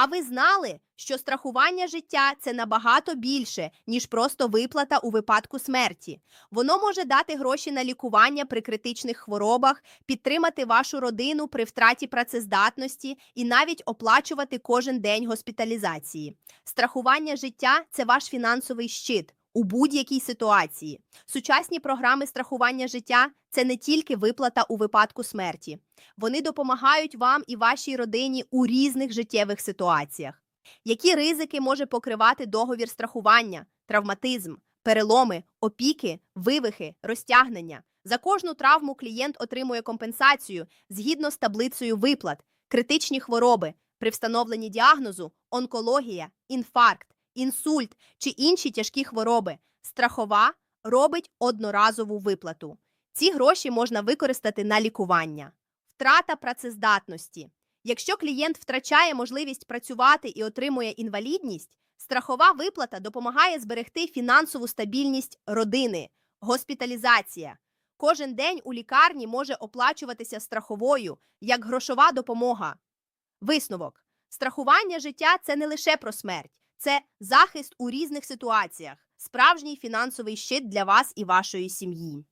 А ви знали, що страхування життя це набагато більше, ніж просто виплата у випадку смерті. Воно може дати гроші на лікування при критичних хворобах, підтримати вашу родину при втраті працездатності і навіть оплачувати кожен день госпіталізації. Страхування життя це ваш фінансовий щит у будь-якій ситуації. Сучасні програми страхування життя це не тільки виплата у випадку смерті. Вони допомагають вам і вашій родині у різних життєвих ситуаціях. Які ризики може покривати договір страхування, травматизм, переломи, опіки, вивихи, розтягнення? За кожну травму клієнт отримує компенсацію згідно з таблицею виплат, критичні хвороби при встановленні діагнозу, онкологія, інфаркт, інсульт чи інші тяжкі хвороби. Страхова робить одноразову виплату. Ці гроші можна використати на лікування. Втрата працездатності. Якщо клієнт втрачає можливість працювати і отримує інвалідність, страхова виплата допомагає зберегти фінансову стабільність родини, госпіталізація. Кожен день у лікарні може оплачуватися страховою як грошова допомога. Висновок: страхування життя це не лише про смерть, це захист у різних ситуаціях, справжній фінансовий щит для вас і вашої сім'ї.